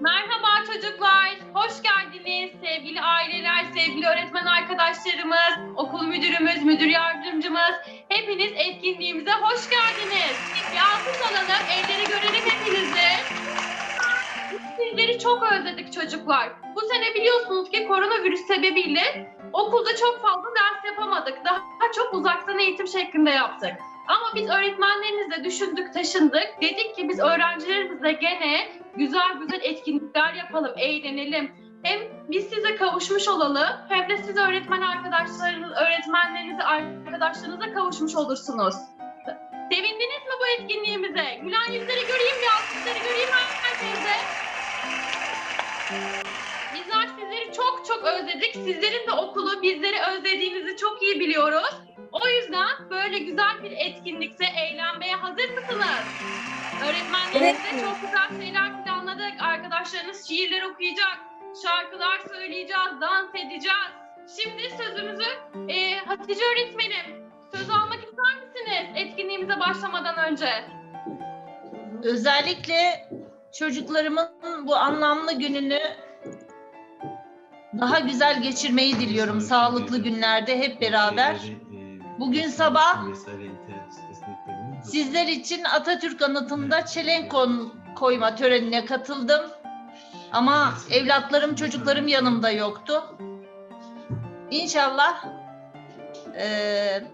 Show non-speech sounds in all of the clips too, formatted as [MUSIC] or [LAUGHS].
Merhaba çocuklar, hoş geldiniz sevgili aileler, sevgili öğretmen arkadaşlarımız, okul müdürümüz, müdür yardımcımız. Hepiniz etkinliğimize hoş geldiniz. Bir alkış elleri görelim hepinizi. Sizleri çok özledik çocuklar. Bu sene biliyorsunuz ki koronavirüs sebebiyle okulda çok fazla ders yapamadık. Daha çok uzaktan eğitim şeklinde yaptık. Ama biz öğretmenlerimizle düşündük, taşındık. Dedik ki biz öğrencilerimizle gene güzel güzel etkinlikler yapalım, eğlenelim. Hem biz size kavuşmuş olalım, hem de siz öğretmen arkadaşlarınız, öğretmenlerinize, arkadaşlarınıza kavuşmuş olursunuz. Sevindiniz mi bu etkinliğimize? Gülen yüzleri göreyim, bir alkışları göreyim herkese. Bizler sizleri çok çok özledik. Sizlerin de okulu bizleri özlediğinizi çok iyi biliyoruz. O yüzden böyle güzel bir etkinlikte eğlenmeye hazır mısınız? Öğretmenlerimizle çok güzel şeyler planladık. Arkadaşlarınız şiirler okuyacak, şarkılar söyleyeceğiz, dans edeceğiz. Şimdi sözümüzü e, Hatice öğretmenim söz almak ister misiniz etkinliğimize başlamadan önce? Özellikle çocuklarımın bu anlamlı gününü daha güzel geçirmeyi diliyorum sağlıklı günlerde hep beraber. Bugün sabah Sizler için Atatürk anıtında çelenk kon- koyma törenine katıldım. Ama evlatlarım, çocuklarım yanımda yoktu. İnşallah eee,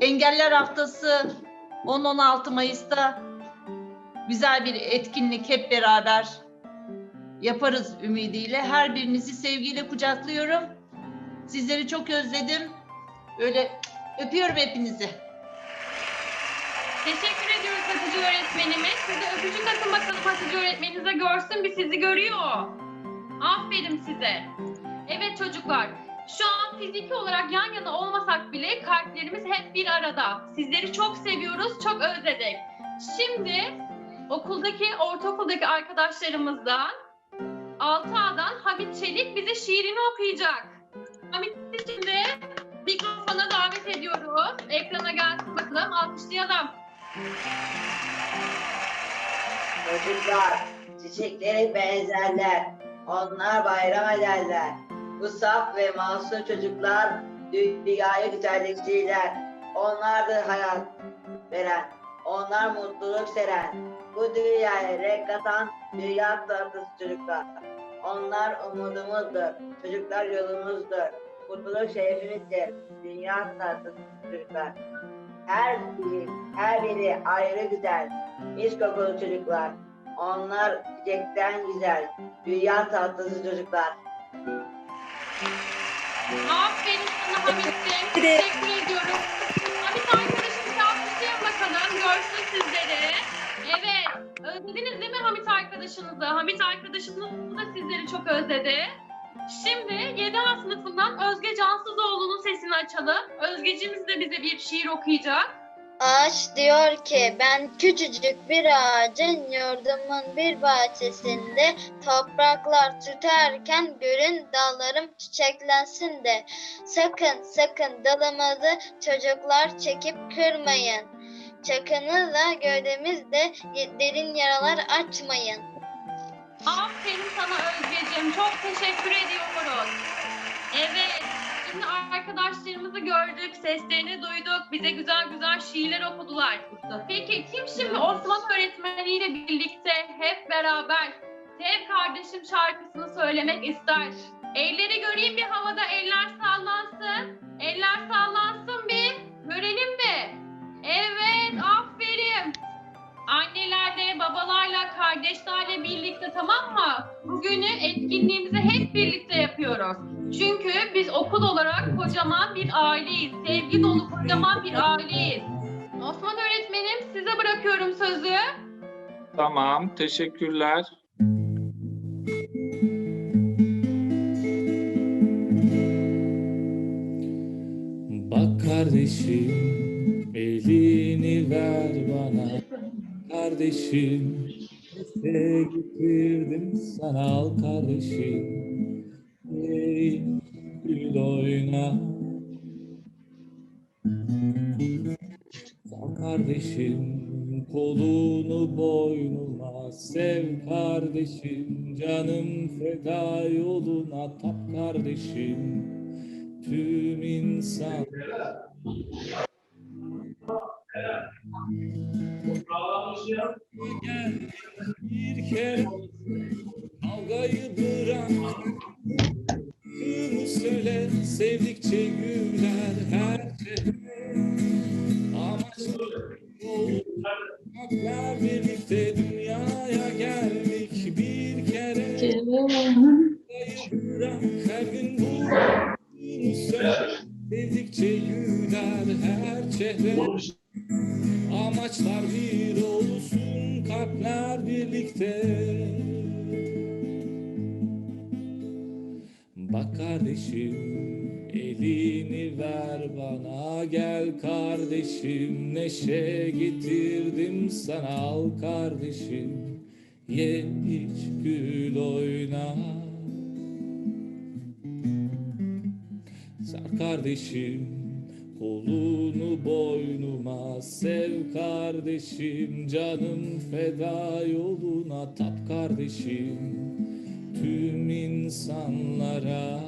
Engeller Haftası 10-16 Mayıs'ta güzel bir etkinlik hep beraber yaparız ümidiyle. Her birinizi sevgiyle kucaklıyorum. Sizleri çok özledim. Öyle öpüyorum hepinizi. Teşekkür ediyoruz Hatice öğretmenimiz. Size öpücük atın bakalım Hatice öğretmeninize görsün bir sizi görüyor. Aferin size. Evet çocuklar, şu an fiziki olarak yan yana olmasak bile kalplerimiz hep bir arada. Sizleri çok seviyoruz, çok özledik. Şimdi okuldaki, ortaokuldaki arkadaşlarımızdan 6A'dan Hamit Çelik bize şiirini okuyacak. Hamit şimdi mikrofona davet ediyoruz. Ekrana gelsin bakalım, alkışlayalım. Çocuklar çiçeklere benzerler. Onlar bayram ederler. Bu saf ve masum çocuklar dünyayı güzelleştirirler. Onlardır hayat veren. Onlar mutluluk seren. Bu dünyaya renk katan dünya tatlısı çocuklar. Onlar umudumuzdur. Çocuklar yolumuzdur. Mutluluk şerefimizdir. Dünya tatlısı çocuklar. Her biri, her biri ayrı güzel. Mis kokulu çocuklar. Onlar çiçekten güzel. Dünya tatlısı çocuklar. Aferin sana Hamit'ciğim. [LAUGHS] Teşekkür ediyorum. Hamit arkadaşımızı alkışlayın bakalım. Görsün sizleri. Evet. Özlediniz değil mi Hamit arkadaşınızı? Hamit arkadaşınız da sizleri çok özledi. Şimdi 7A sınıfından Özge Cansızoğlu'nun sesini açalım. Özgeciğimiz de bize bir şiir okuyacak. Ağaç diyor ki ben küçücük bir ağacın yurdumun bir bahçesinde topraklar tüterken görün dallarım çiçeklensin de sakın sakın dalımızı çocuklar çekip kırmayın. Çakınızla gövdemizde derin yaralar açmayın. Aferin. Çok teşekkür ediyoruz. Evet. Şimdi arkadaşlarımızı gördük, seslerini duyduk. Bize güzel güzel şiirler okudular. Peki kim şimdi Osman öğretmeniyle birlikte hep beraber Sev Kardeşim şarkısını söylemek ister? Elleri göreyim bir havada eller sallansın. Eller sallansın Annelerle, babalarla, kardeşlerle birlikte tamam mı? Bugünü etkinliğimizi hep birlikte yapıyoruz. Çünkü biz okul olarak kocaman bir aileyiz. Sevgi dolu kocaman bir aileyiz. Osman öğretmenim size bırakıyorum sözü. Tamam, teşekkürler. Bak kardeşim elini ver bana Kardeşim. Ne getirdim sana al kardeşim. Ey gül oyna. Al kardeşim kolunu boynuma Sev kardeşim, canım feda yoluna tap kardeşim. Tüm insan gel bir kere kavgayı bırak. Şunu söyle sevdikçe güler her çehre. Amaçlı olmakla birlikte dünyaya geldik bir kere. Kavgayı bırak her gün bu. Şunu söyle sevdikçe güler her çehre. Amaçlar bir olsun, kalpler birlikte. Bak kardeşim, elini ver bana gel kardeşim. Neşe getirdim sana al kardeşim. Ye iç gül oyna. Sar kardeşim kolunu boynuma sev kardeşim canım feda yoluna tap kardeşim. Tüm insanlara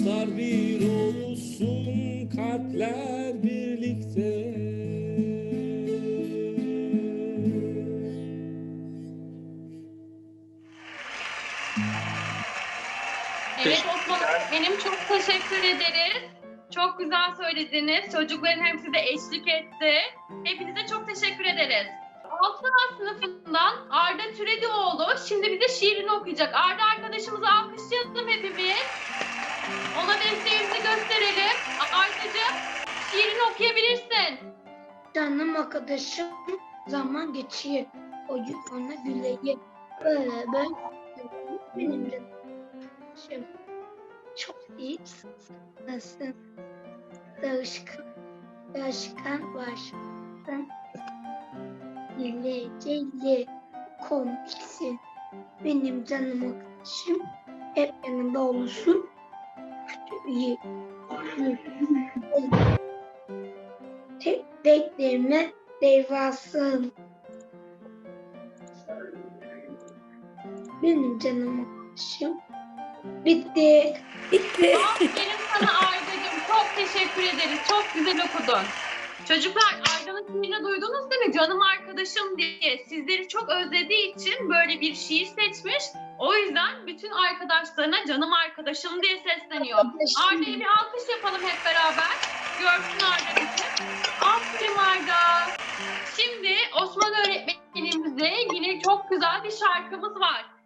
Amaçlar bir olsun kalpler birlikte Evet Osman öğretmenim çok teşekkür ederiz. Çok güzel söylediniz. Çocukların hepsi de eşlik etti. Hepinize çok teşekkür ederiz. 6 A sınıfından Arda Türedioğlu şimdi bize şiirini okuyacak. Arda arkadaşımızı alkışlayalım hepimiz. Ona desteğimizi gösterelim. Ardacığım şiirini okuyabilirsin. Canım arkadaşım zaman geçiyor. O gün ona güleyim. Böyle ben benim Şimdi çok iyi nasılsın? Dağışkan, dağışkan var. Ben Celle komiksin. Benim canım arkadaşım hep yanımda olursun. İyi. Tek beklerime devasın. Benim canım arkadaşım. Bitti. Bitti. Aferin sana Arda'cığım. Çok teşekkür ederiz. Çok güzel okudun. Çocuklar Arda'nın şiirini duydunuz değil mi? Canım arkadaşım diye. Sizleri çok özlediği için böyle bir şiir seçmiş. O yüzden bütün arkadaşlarına canım arkadaşım diye sesleniyor. Arda'ya bir alkış yapalım hep beraber. Görsün Arda bizi. Aferin Arda. Şimdi Osman öğretmenimize yine çok güzel bir şarkımız var.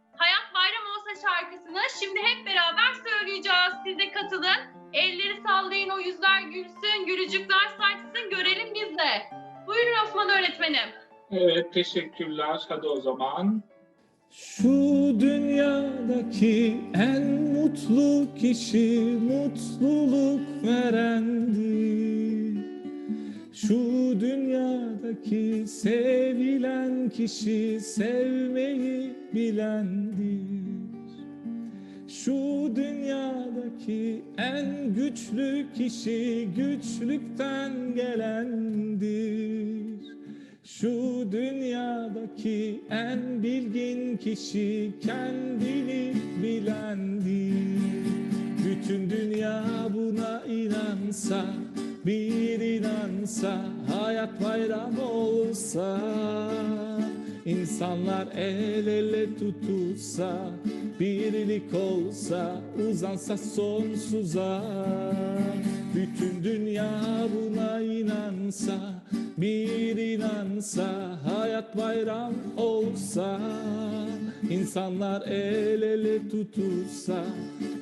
Olsa şarkısını şimdi hep beraber söyleyeceğiz. Siz de katılın. Elleri sallayın o yüzler gülsün, gülücükler saçsın görelim biz de. Buyurun Osman öğretmenim. Evet, teşekkürler. Hadi o zaman. Şu dünyadaki en mutlu kişi mutluluk verendir. Şu dünyadaki sevilen kişi sevmeyi bilendir. Şu dünyadaki en güçlü kişi güçlükten gelendir. Şu dünyadaki en bilgin kişi kendini bilendir. Bütün dünya buna inansa, bir inansa, hayat bayram olsa, insanlar el ele tutulsa, birlik olsa, uzansa sonsuza. Bütün dünya buna inansa, bir inansa, hayat bayram olsa, insanlar el ele tutulsa,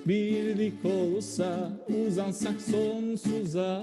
birlik olsa, uzansak sonsuza.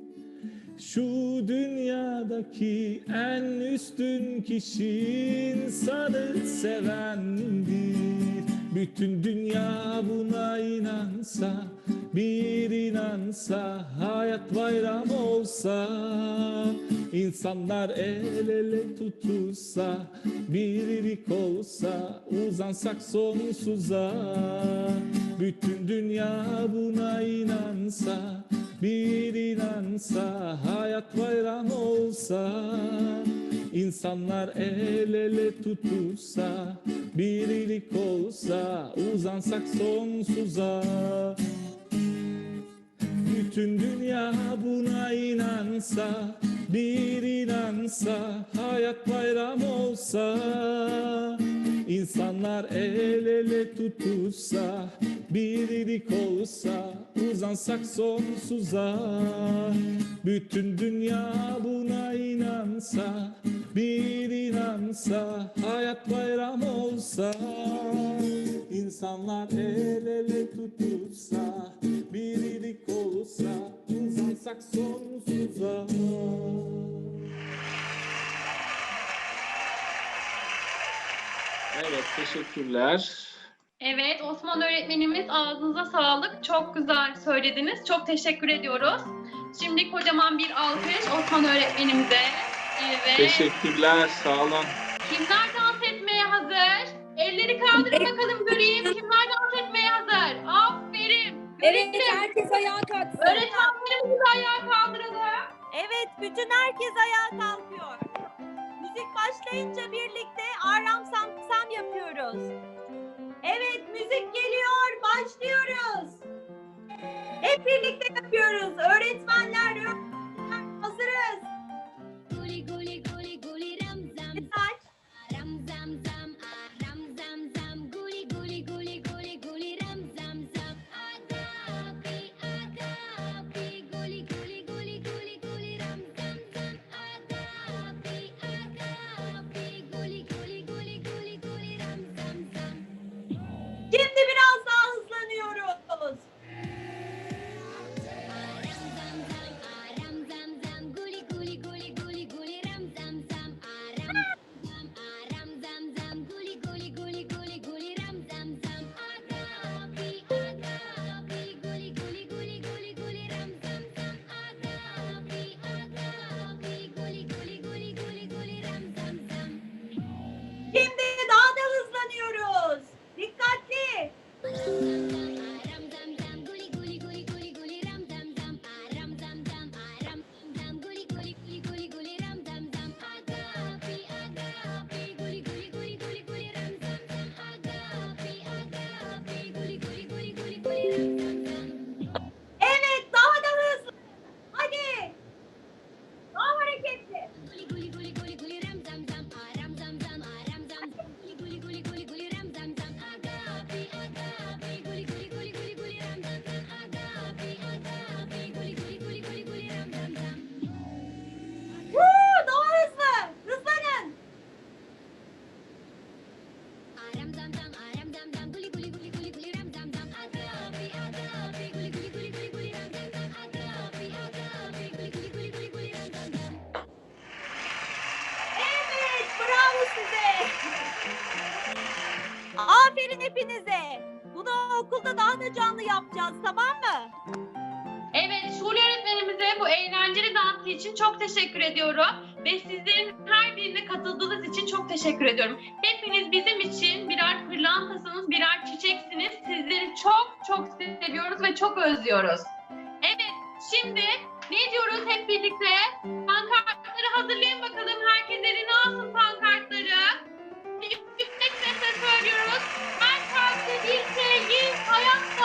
Şu dünyadaki en üstün kişi insanı sevendir. Bütün dünya buna inansa, bir inansa, hayat bayram olsa, insanlar el ele tutulsa, birlik olsa, uzansak sonsuza. Bütün dünya buna inansa, bir inansa, hayat bayram olsa, insanlar el ele tutulsa, birlik olsa, uzansak sonsuza. Bütün dünya buna inansa, bir inansa, hayat bayram olsa, insanlar el ele tutulsa, birlik olsa, uzansak sonsuza. Bütün dünya buna inansa, bir inansa, hayat bayram olsa, insanlar el ele tutulsa, birlik olsa, uzansak sonsuza. Evet, teşekkürler. Evet Osman öğretmenimiz ağzınıza sağlık. Çok güzel söylediniz. Çok teşekkür ediyoruz. Şimdi kocaman bir alkış Osman öğretmenimize. Evet. Teşekkürler, sağ olun. Kimler dans etmeye hazır? Elleri kaldırın bakalım göreyim. Kimler dans etmeye hazır? Aferin. Evet, herkes ayağa kalksın. Öğretmenlerimizi ayağa kaldıralım. Evet, bütün herkes ayağa kalkıyor. Müzik başlayınca birlikte aram sam yapıyoruz. Evet, müzik geliyor, başlıyoruz. Hep birlikte yapıyoruz. Öğretmenler, öğretmenler hazırız. Guli guli guli guli ram zam ram zam zam yapacağız, tamam mı? Evet, Şule öğretmenimize bu eğlenceli dansı için çok teşekkür ediyorum. Ve sizlerin her birine katıldığınız için çok teşekkür ediyorum. Hepiniz bizim için birer pırlantasınız, birer çiçeksiniz. Sizleri çok çok seviyoruz ve çok özlüyoruz. Evet, şimdi ne diyoruz hep birlikte? Pankartları hazırlayın bakalım. Herkes eline alsın pankartları. Yüksek sesle söylüyoruz. Her kalpte bir sevgi, hayat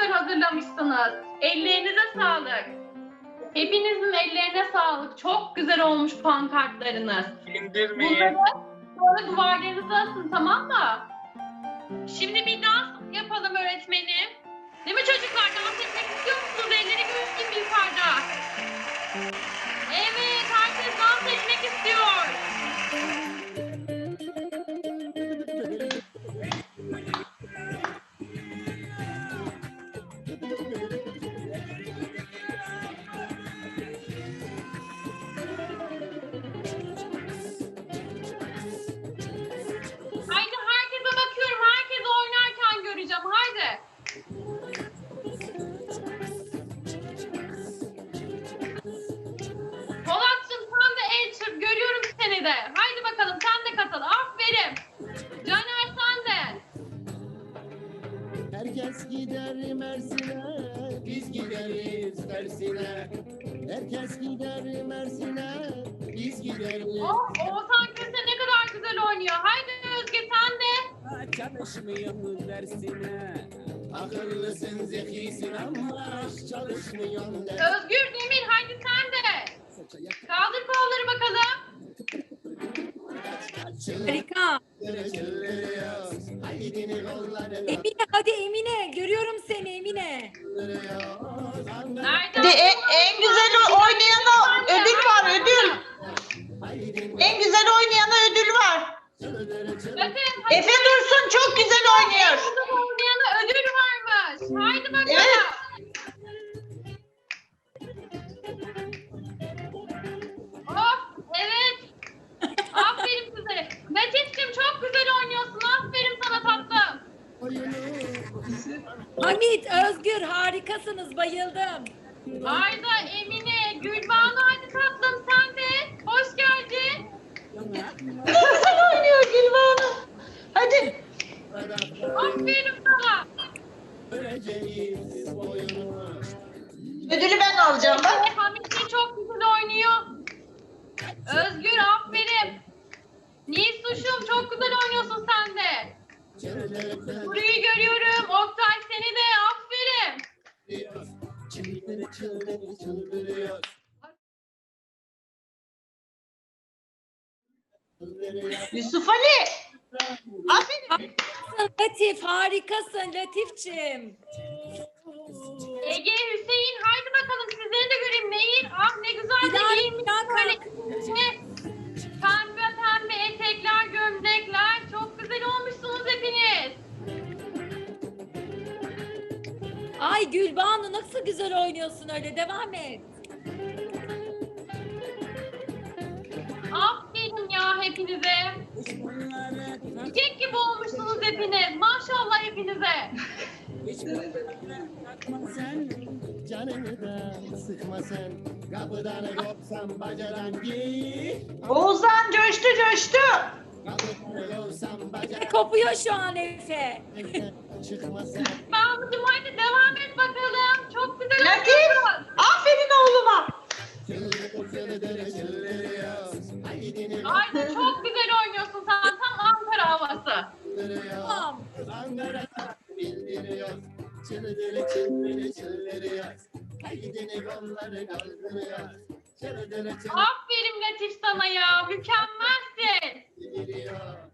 güzel hazırlamışsınız. Ellerinize sağlık. Hepinizin ellerine sağlık. Çok güzel olmuş pankartlarınız. İndirmeyin. Bunları sonra duvarlarınıza asın tamam mı? Şimdi bir dans yapalım öğretmenim. Değil mi çocuklar? Dans etmek istiyor musunuz? Elleri bir yukarıda. Evet, herkes dans etmek istiyor. Mersin'e. Herkes gider Mersin'e, biz gideriz. Oh, Oğuzhan Köse ne kadar güzel oynuyor. Haydi Özge sen de. Çalışmıyor dersine. Akıllısın, zekisin ama çalışmıyorsun dersine. Özgür Demir haydi sen de. Kaldır kolları bakalım. Harika. Emine hadi Emine. Görüyorum seni Emine. Nerede? Hadi en, güzel oynayana ödül var ödül. En güzel oynayana ödül var. Bakın. Efe Dursun çok güzel oynuyor. Bayıldım. Ayda, Emine, Latif harikasın Latifçim. Ege, Hüseyin haydi bakalım sizleri de göreyim. Nehir ah ne güzel de giyinmiş. bir daha- Kalesini. Pembe pembe etekler, gömlekler. Çok güzel olmuşsunuz hepiniz. Ay Gülbanu nasıl güzel oynuyorsun öyle devam et. Aferin ya hepinize. Çiçek gibi olmuşsunuz hepiniz. Maşallah hepinize. sen canını da sıkma sen kapıdan kopsam bacadan git Oğuzhan coştu coştu. Kopuyor şu an Efe. Mahmut'cum hadi devam et bakalım. Çok güzel Latif. Aferin oğluma. Ayda çok güzel oynuyorsun sen. Havası. Tamam. Bildiriyor çıldırıyor kaldırıyor Aferin Latif sana ya. Mükemmelsin. çıldırıyor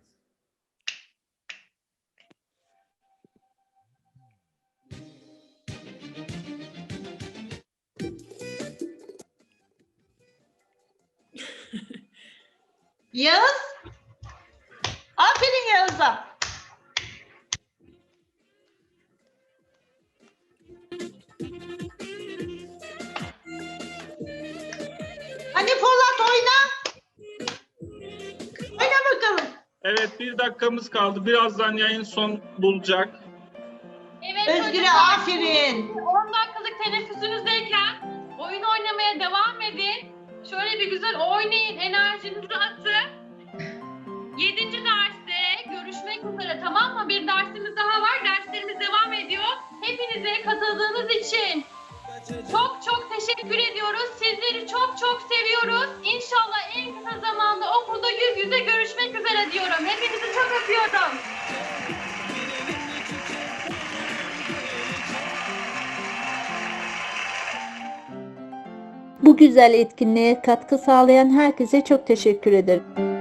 [LAUGHS] Yağız. Yağız'a. Hani Polat oyna. Oyna bakalım. Evet bir dakikamız kaldı. Birazdan yayın son bulacak. Evet Özgür'e çocuklar, aferin. 10 dakikalık teneffüsünüzdeyken oyun oynamaya devam edin. Şöyle bir güzel oynayın, enerjinizi atın. 7. derste görüşmek üzere tamam mı? Bir dersimiz daha var. Derslerimiz devam ediyor. Hepinize katıldığınız için çok çok teşekkür ediyoruz. Sizleri çok çok seviyoruz. İnşallah en kısa zamanda okulda yüz yüze görüşmek üzere diyorum. Hepinizi çok öpüyorum. Bu güzel etkinliğe katkı sağlayan herkese çok teşekkür ederim.